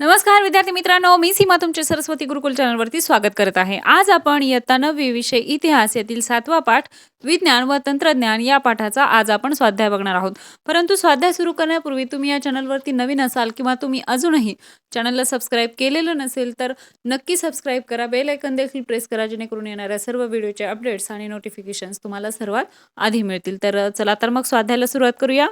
नमस्कार विद्यार्थी मित्रांनो. मी सीमा तुमचे सरस्वती गुरुकुल चॅनलवरती स्वागत करत आहे. आज आपण इयत्ता नववी विषय इतिहास यातील सातवा पाठ विज्ञान व तंत्रज्ञान या पाठाचा आज आपण स्वाध्याय बघणार आहोत. परंतु स्वाध्याय सुरू करण्यापूर्वी तुम्ही या चॅनलवरती नवीन असाल किंवा तुम्ही अजूनही चॅनलला सबस्क्राईब केलेलं नसेल तर नक्की सबस्क्राईब करा. बेल ऐकन देखील प्रेस करा जेणेकरून येणाऱ्या सर्व व्हिडिओचे अपडेट्स आणि नोटिफिकेशन्स तुम्हाला सर्वात आधी मिळतील. तर चला तर मग स्वाध्यायाला सुरुवात करूया.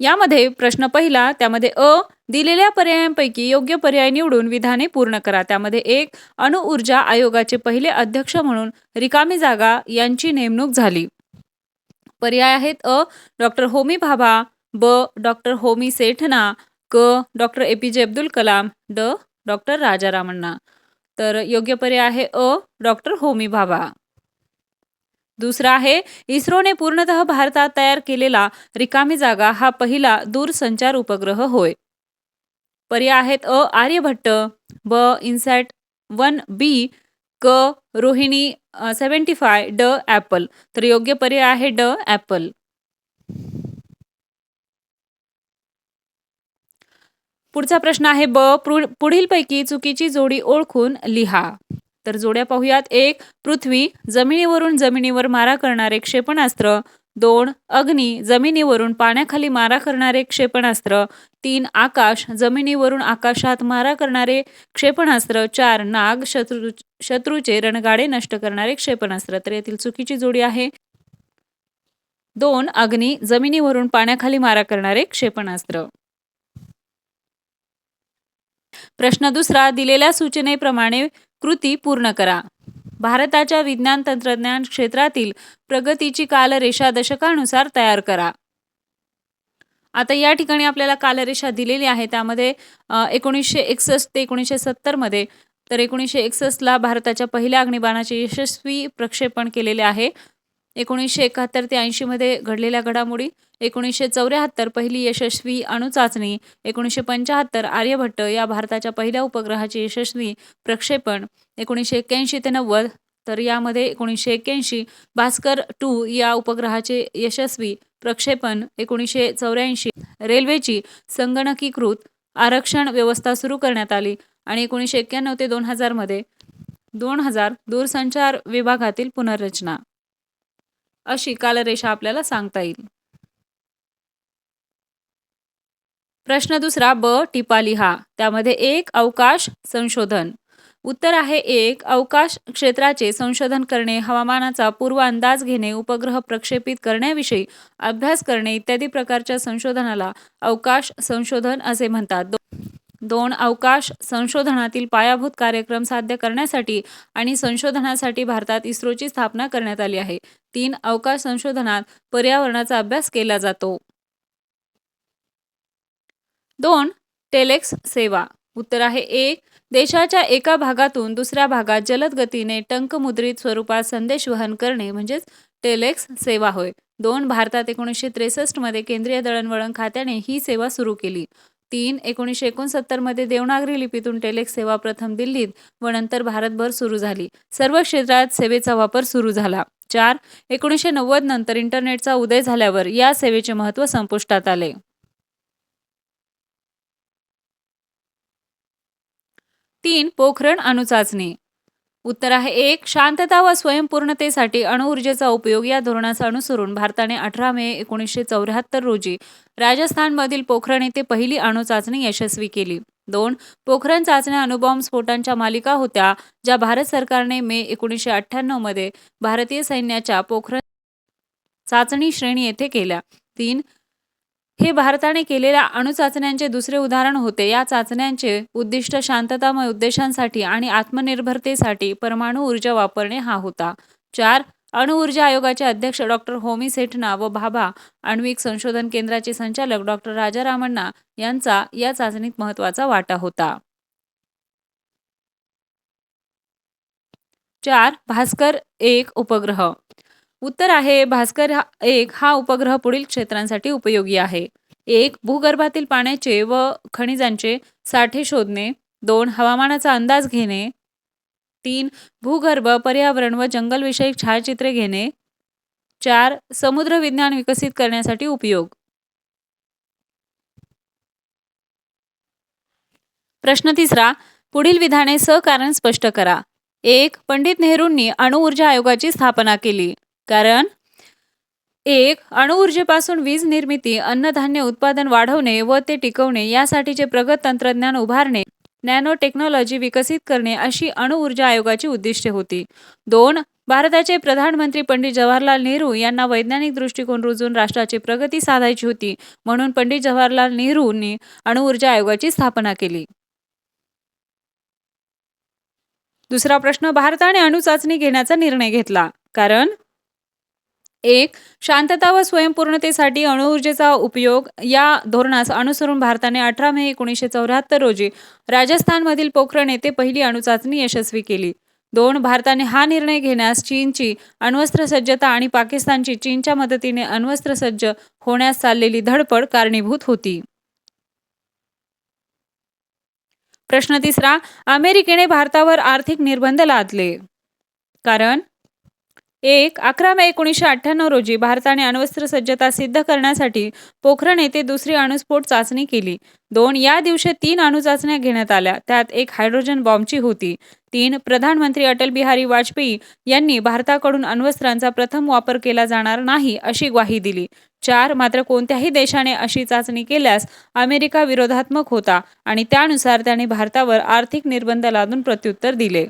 यामध्ये प्रश्न पहिला त्यामध्ये अ दिलेल्या पर्यायांपैकी योग्य पर्याय निवडून विधाने पूर्ण करा. त्यामध्ये एक अणुऊर्जा आयोगाचे पहिले अध्यक्ष म्हणून रिकामी जागा यांची नेमणूक झाली. पर्याय आहेत अ डॉक्टर होमी भाभा ब डॉक्टर होमी सेठना क डॉक्टर ए पी जे अब्दुल कलाम ड डॉक्टर राजारामण्णा. तर योग्य पर्याय आहे अ डॉक्टर होमी भाभा. दुसरा आहे इस्रोने पूर्णतः भारतात तयार केलेला रिकामी जागा हा पहिला दूरसंचार उपग्रह होय. पर्याय आहेत अ आर्यभट्ट ब इन्सॅट वन बी क रोहिणी सेवन्टी फाय ड ॲपल. तर योग्य पर्याय आहे ड ॲपल. पुढचा प्रश्न आहे ब पुढीलपैकी चुकीची जोडी ओळखून लिहा. तर जोड्या पाहूयात. एक पृथ्वी जमिनीवरून जमिनीवर मारा करणारे क्षेपणास्त्र. दोन अग्नी जमिनीवरून पाण्याखाली मारा करणारे क्षेपणास्त्र. तीन आकाश जमिनीवरून आकाशात मारा करणारे क्षेपणास्त्र. चार नाग शत्रू शत्रूचे रणगाडे नष्ट करणारे क्षेपणास्त्र. तर यातील चुकीची जोडी आहे. दोन अग्नी जमिनीवरून पाण्याखाली मारा करणारे क्षेपणास्त्र. प्रश्न दुसरा दिलेल्या सूचनेप्रमाणे कृती पूर्ण करा. भारताच्या विज्ञान तंत्रज्ञान क्षेत्रातील प्रगतीची कालरेषा दशकानुसार तयार करा. आता या ठिकाणी आपल्याला कालरेषा दिलेली आहे. त्यामध्ये एकोणीसशे एकसष्ट ते एकोणीसशे सत्तरमध्ये तर एकोणीसशे एकसष्टला भारताच्या पहिल्या अग्निबाणाचे यशस्वी प्रक्षेपण केलेले आहे. एकोणीसशे एकाहत्तर ते ऐंशीमध्ये घडलेल्या घडामोडी एकोणीसशे चौऱ्याहत्तर पहिली यशस्वी अणुचाचणी एकोणीसशे पंच्याहत्तर आर्यभट्ट या भारताच्या पहिल्या उपग्रहाचे यशस्वी प्रक्षेपण एकोणीसशे एक्क्याऐंशी ते नव्वद तर यामध्ये एकोणीसशे एक्क्याऐंशी भास्कर टू या उपग्रहाचे यशस्वी प्रक्षेपण एकोणीसशे चौऱ्याऐंशी रेल्वेची संगणकीकृत आरक्षण व्यवस्था सुरू करण्यात आली आणि एकोणीसशे एक्क्याण्णव ते दोन हजारमध्ये दोन हजार दूरसंचार विभागातील पुनर्रचना. अशी कालरेषा आपल्याला सांगता येईल. प्रश्न दुसरा ब टिपा लिहा त्यामध्ये एक अवकाश संशोधन. उत्तर आहे एक अवकाश क्षेत्राचे संशोधन करणे हवामानाचा पूर्व अंदाज घेणे उपग्रह प्रक्षेपित करण्याविषयी अभ्यास करणे इत्यादी प्रकारच्या संशोधनाला अवकाश संशोधन असे म्हणतात. दोन अवकाश संशोधनातील पायाभूत कार्यक्रम साध्य करण्यासाठी आणि संशोधनासाठी भारतात इस्रोची स्थापना करण्यात आली आहे. तीन अवकाश संशोधनात पर्यावरणाचा अभ्यास केला जातो. दोन टेलेक्स सेवा. उत्तर आहे एक देशाच्या एका भागातून दुसऱ्या भागात जलद गतीने टंकमुद्रित स्वरूपात संदेश वहन करणे म्हणजेच टेलेक्स सेवा होय. दोन भारतात एकोणीसशे त्रेसष्टमध्ये केंद्रीय दळणवळण खात्याने ही सेवा सुरू केली. तीन एकोणीसशे एकोणसत्तरमध्ये देवनागरी लिपीतून टेलेक्स सेवा प्रथम दिल्लीत व नंतर भारतभर सुरू झाली. सर्व क्षेत्रात सेवेचा वापर सुरू झाला. चार एकोणीसशे नव्वद नंतर इंटरनेटचा उदय झाल्यावर या सेवेचे महत्त्व संपुष्टात आले. तीन पोखरण अणुचाचणी. उत्तर आहे एक शांतता व स्वयंपूर्णतेसाठी अणुऊर्जेचा उपयोग या धोरणाचा अनुसरून भारताने अठरा मे एकोणीसशे चौऱ्याहत्तर रोजी राजस्थानमधील पोखरण येथे पहिली अणुचाचणी यशस्वी केली. दोन पोखरण चाचण्या अणुबॉम्ब स्फोटांच्या मालिका होत्या ज्या भारत सरकारने मे एकोणीसशे अठ्ठ्याण्णवमध्ये भारतीय सैन्याच्या पोखरण चाचणी श्रेणी येथे केल्या. तीन हे भारताने केलेल्या अणुचाचण्यांचे दुसरे उदाहरण होते. या चाचण्यांचे उद्दिष्ट शांततामय उद्देशांसाठी आणि आत्मनिर्भरतेसाठी परमाणु ऊर्जा वापरणे हा होता. चार अणुऊर्जा आयोगाचे अध्यक्ष डॉक्टर होमी सेठना व भाभा आण्विक संशोधन केंद्राचे संचालक डॉक्टर राजारामण्णा यांचा या चाचणीत महत्त्वाचा वाटा होता. चार भास्कर एक उपग्रह. उत्तर आहे भास्कर एक हा उपग्रह पुढील क्षेत्रांसाठी उपयोगी आहे. एक भूगर्भातील पाण्याचे व खनिजांचे साठे शोधणे. दोन हवामानाचा अंदाज घेणे. तीन भूगर्भ पर्यावरण व जंगलविषयक छायाचित्रे घेणे. चार समुद्र विज्ञान विकसित करण्यासाठी उपयोग. प्रश्न तिसरा पुढील विधाने सहकारण स्पष्ट करा. एक पंडित नेहरूंनी अणुऊर्जा आयोगाची स्थापना केली. कारण? एक अणुऊर्जेपासून वीज निर्मिती अन्नधान्य उत्पादन वाढवणे व ते टिकवणे यासाठीचे प्रगत तंत्रज्ञान उभारणे. नॅनो टेक्नॉलॉजी विकसित करणे अशी अणुऊर्जा आयोगाची उद्दिष्टे होती. दोन भारताचे प्रधानमंत्री पंडित जवाहरलाल नेहरू यांना वैज्ञानिक दृष्टिकोन रुजून राष्ट्राची प्रगती साधायची होती म्हणून पंडित जवाहरलाल नेहरूंनी अणुऊर्जा आयोगाची स्थापना केली. दुसरा प्रश्न भारताने अणुचाचणी घेण्याचा निर्णय घेतला कारण एक शांतता व स्वयंपूर्णतेसाठी अणुऊर्जेचा उपयोग. या धोरणास अनुसरून भारताने अठरा मे एकोणीसशे चौऱ्याहत्तर रोजी राजस्थानमधील पोखरण येथे पहिली अणुचाचणी यशस्वी केली. दोन भारताने हा निर्णय घेण्यास चीनची अण्वस्त्र सज्जता आणि पाकिस्तानची चीनच्या मदतीने अण्वस्त्र सज्ज होण्यास चाललेली धडपड कारणीभूत होती. प्रश्न तिसरा अमेरिकेने भारतावर आर्थिक निर्बंध लादले. कारण एक अकरा मे एकोणीसशे अठ्ठ्याण्णव रोजी भारताने अण्वस्त्र सज्जता सिद्ध करण्यासाठी पोखरण येथे दुसरी अणुस्फोट चाचणी केली. दोन या दिवशी तीन अणुचाचण्या घेण्यात आल्या. त्यात एक हायड्रोजन बॉम्बची होती. तीन प्रधानमंत्री अटल बिहारी वाजपेयी यांनी भारताकडून अण्वस्त्रांचा प्रथम वापर केला जाणार नाही अशी ग्वाही दिली. चार मात्र कोणत्याही देशाने अशी चाचणी केल्यास अमेरिका विरोधात्मक होता आणि त्यानुसार त्याने भारतावर आर्थिक निर्बंध लादून प्रत्युत्तर दिले.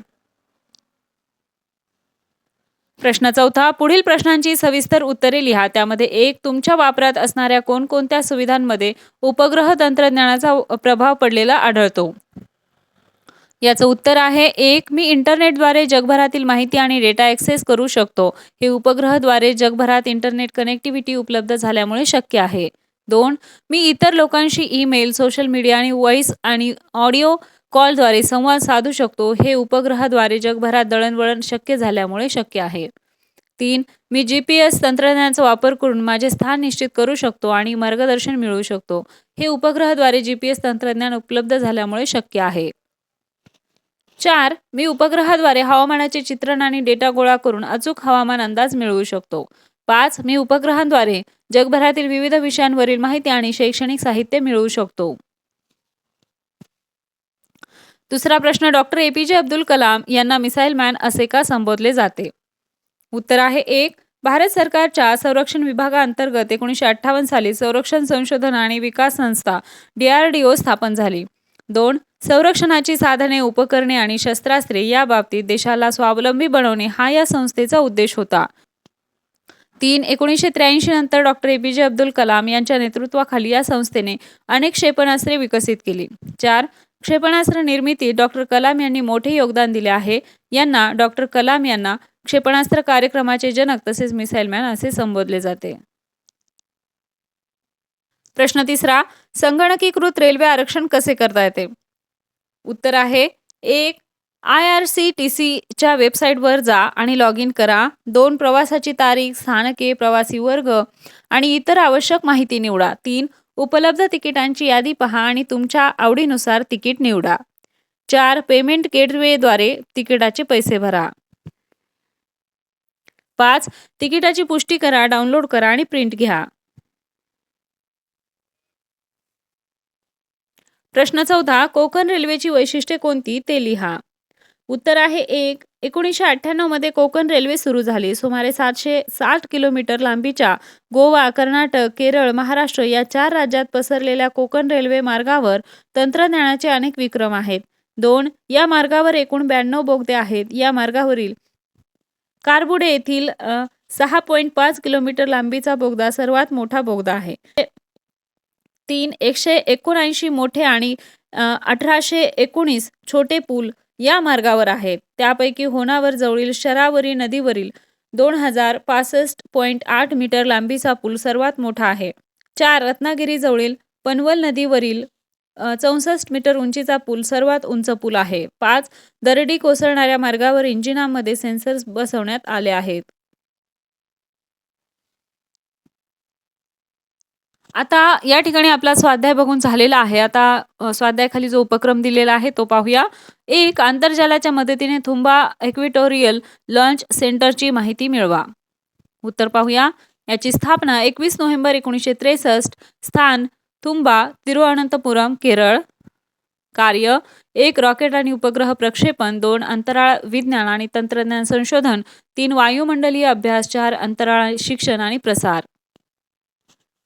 प्रश्न चौथा पुढील प्रश्नांची सविस्तर उत्तरे लिहा. त्यामध्ये एक तुमच्या वापरात असणाऱ्या कोणकोणत्या सुविधांमध्ये उपग्रह तंत्रज्ञानाचा प्रभाव पडलेला आढळतो? याचं उत्तर आहे एक मी इंटरनेटद्वारे जगभरातील माहिती आणि डेटा ॲक्सेस करू शकतो. हे उपग्रहद्वारे जगभरात इंटरनेट कनेक्टिव्हिटी उपलब्ध झाल्यामुळे शक्य आहे. दोन मी इतर लोकांशी ईमेल सोशल मीडिया आणि व्हॉइस आणि ऑडिओ कॉलद्वारे संवाद साधू शकतो हे उपग्रहाद्वारे जगभरात दळणवळण शक्य झाल्यामुळे शक्य आहे. तीन मी जी पी एस तंत्रज्ञानाचा वापर करून माझे स्थान निश्चित करू शकतो आणि मार्गदर्शन मिळवू शकतो. हे उपग्रहाद्वारे जी पी एस तंत्रज्ञान उपलब्ध झाल्यामुळे शक्य आहे. चार मी उपग्रहाद्वारे हवामानाचे चित्रण आणि डेटा गोळा करून अचूक हवामान अंदाज मिळवू शकतो. पाच मी उपग्रहांद्वारे जगभरातील विविध विषयांवरील माहिती आणि शैक्षणिक साहित्य मिळवू शकतो. दुसरा प्रश्न डॉक्टर ए पी जे अब्दुल कलाम यांना मिसाईल मॅन असे का संबोधले जाते? उत्तर आहे एक भारत सरकारच्या संरक्षण विभागाअंतर्गत एकोणीसशे अठ्ठावन्न साली संरक्षण संशोधन आणि विकास संस्था डी आर डी ओ स्थापन झाली. दोन संरक्षणाची साधने उपकरणे आणि शस्त्रास्त्रे या बाबतीत देशाला स्वावलंबी बनवणे हा या संस्थेचा उद्देश होता. तीन एकोणीसशे त्र्याऐंशी नंतर डॉक्टर ए पी जे अब्दुल कलाम यांच्या नेतृत्वाखाली या संस्थेने अनेक क्षेपणास्त्रे विकसित केली. चार क्षेपणास्त्र निर्मितीत डॉक्टर कलाम यांनी मोठे योगदान दिले आहे. यांना डॉक्टर कलाम यांना क्षेपणास्त्र कार्यक्रमाचे जनक तसेच मिसाईल मॅन असे संबोधले जाते. प्रश्न तिसरा संगणकीकृत रेल्वे आरक्षण कसे करता येते? उत्तर आहे एक आय आर सी टी सीच्या वेबसाईटवर जा आणि लॉग इन करा. दोन प्रवासाची तारीख स्थानके प्रवासी वर्ग आणि इतर आवश्यक माहिती निवडा. तीन उपलब्ध तिकिटांची यादी पहा आणि तुमच्या आवडीनुसार तिकीट निवडा. चार पेमेंट गेटवेद्वारे तिकिटाचे पैसे भरा. पाच तिकिटाची पुष्टी करा डाउनलोड करा आणि प्रिंट घ्या. प्रश्न चौथा कोकण रेल्वेची वैशिष्ट्ये कोणती ते लिहा. उत्तर आहे एक एकोणीसशे अठ्ठ्याण्णवमध्ये कोकण रेल्वे सुरू झाली. सुमारे सातशे साठ किलोमीटर लांबीच्या गोवा कर्नाटक केरळ महाराष्ट्र या चार राज्यात पसरलेल्या कोकण रेल्वे मार्गावर तंत्रज्ञानाचे अनेक विक्रम आहेत. दोन या मार्गावर एकूण ब्याण्णव बोगदे आहेत. या मार्गावरील कारबुडे येथील सहा पॉईंट पाच किलोमीटर लांबीचा बोगदा सर्वात मोठा बोगदा आहे. तीन एकशे एकोणऐंशी मोठे आणि अठराशे एकोणीस छोटे पूल या मार्गावर आहेत त्यापैकी होनावर जवळील शरावरी नदीवरील दोन हजार पासष्ट पॉईंट आठ मीटर लांबीचा पूल सर्वात मोठा आहे. चार रत्नागिरीजवळील पनवल नदीवरील चौसष्ट मीटर उंचीचा पूल सर्वात उंच पूल आहे. पाच दरडी कोसळणाऱ्या मार्गावर इंजिनामध्ये सेन्सर्स बसवण्यात आले आहेत. आता या ठिकाणी आपला स्वाध्याय बघून झालेला आहे. आता स्वाध्यायाखाली जो उपक्रम दिलेला आहे तो पाहूया. एक आंतरजालाच्या मदतीने थुंबा इक्विटोरियल लॉन्च सेंटरची माहिती मिळवा. उत्तर पाहूया. याची स्थापना एकवीस नोव्हेंबर एकोणीसशे त्रेसष्ट स्थान थुंबा तिरुअनंतपुरम केरळ. कार्य एक रॉकेट आणि उपग्रह प्रक्षेपण दोन अंतराळ विज्ञान आणि तंत्रज्ञान संशोधन तीन वायुमंडलीय अभ्यास चार अंतराळ शिक्षण आणि प्रसार.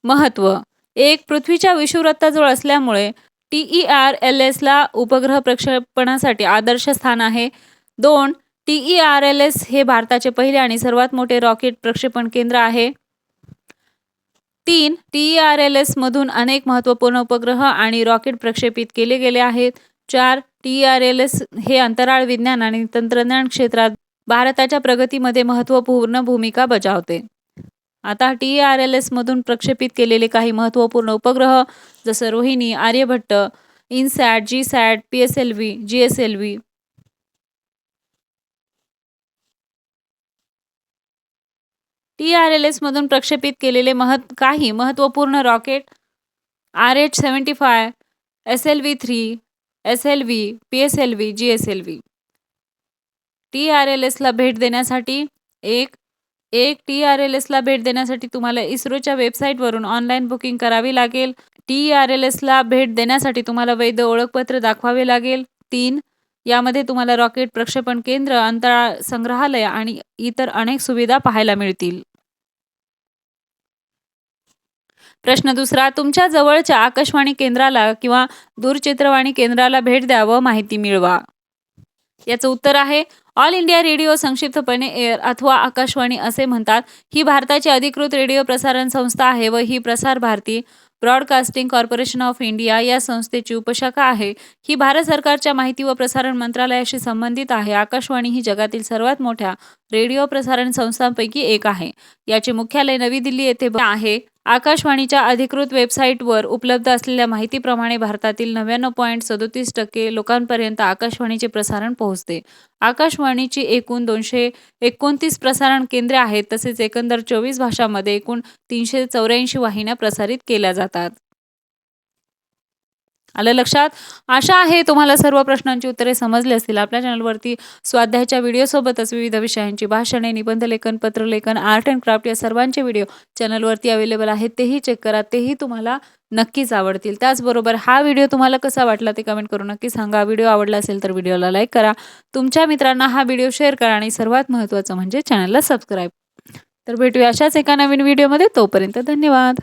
महत्त्व एक पृथ्वीच्या विषुववृत्ताजवळ असल्यामुळे टी ई आर एल एसला उपग्रह प्रक्षेपणासाठी आदर्श स्थान आहे. दोन T E R L S हे भारताचे पहिले आणि सर्वात मोठे रॉकेट प्रक्षेपण केंद्र आहे. तीन टी ई आर एल एसमधून अनेक महत्त्वपूर्ण उपग्रह आणि रॉकेट प्रक्षेपित केले गेले आहेत. चार टी आर एल एस हे अंतराळ विज्ञान आणि तंत्रज्ञान क्षेत्रात भारताच्या प्रगतीमध्ये महत्त्वपूर्ण भूमिका बजावते. आता टी आर एल एसमधून प्रक्षेपित केलेले काही महत्त्वपूर्ण उपग्रह जसं Rohini Aryabhata INSAT GSAT P S L V G S L V T R L एसमधून प्रक्षेपित केलेले महत् काही महत्त्वपूर्ण rocket R H seventy five S L V three S L V P S L V G S L V. T R L एसला भेट देण्यासाठी एक एक T R L एसला भेट देण्यासाठी तुम्हाला इस्रोच्या वेबसाईटवरून ऑनलाईन बुकिंग करावी लागेल. टी आर एल एसला भेट देण्यासाठी तुम्हाला वैध ओळखपत्र दाखवावे लागेल. तीन यामध्ये तुम्हाला रॉकेट प्रक्षेपण केंद्र अंतराळ संग्रहालय आणि इतर अनेक सुविधा पाहायला मिळतील. प्रश्न दुसरा तुमच्या जवळच्या आकाशवाणी केंद्राला किंवा दूरचित्रवाणी केंद्राला भेट द्या व माहिती मिळवा. याचं उत्तर आहे ऑल इंडिया रेडिओ संक्षिप्तपणे एअर अथवा आकाशवाणी असे म्हणतात ही भारताची अधिकृत रेडिओ प्रसारण संस्था आहे व ही Prasar Bharati broadcasting corporation of India या संस्थेची उपशाखा आहे. ही भारत सरकारच्या माहिती व प्रसारण मंत्रालयाशी संबंधित आहे. आकाशवाणी ही जगातील सर्वात मोठ्या रेडिओ प्रसारण संस्थांपैकी एक आहे. याचे मुख्यालय नवी दिल्ली येथे आहे. आकाशवाणीच्या अधिकृत वेबसाईटवर उपलब्ध असलेल्या माहितीप्रमाणे भारतातील नव्याण्णव पॉईंट सदोतीस टक्के लोकांपर्यंत आकाशवाणीचे प्रसारण पोहोचते. आकाशवाणीची एकूण दोनशे एकोणतीस प्रसारण केंद्रे आहेत तसेच एकंदर चोवीस भाषांमध्ये एकूण तीनशे चौऱ्याऐंशी वाहिन्या प्रसारित केल्या जातात. आलं लक्षात? आशा आहे तुम्हाला सर्व प्रश्नांची उत्तरे समजली असतील. आपल्या चॅनलवरती स्वाध्यायाच्या व्हिडिओसोबतच विविध विषयांची भाषणे निबंधलेखन पत्रलेखन आर्ट अँड क्राफ्ट या सर्वांचे व्हिडिओ चॅनलवरती अवेलेबल आहेत. तेही चेक करा. तेही तुम्हाला नक्कीच आवडतील. त्याचबरोबर हा व्हिडिओ तुम्हाला कसा वाटला ते कमेंट करून नक्की सांगा. व्हिडिओ आवडला असेल तर व्हिडिओला लाईक करा. तुमच्या मित्रांना हा व्हिडिओ शेअर करा आणि सर्वात महत्त्वाचं म्हणजे चॅनलला सबस्क्राईब तर भेटूया अशाच एका नवीन व्हिडिओमध्ये तोपर्यंत धन्यवाद.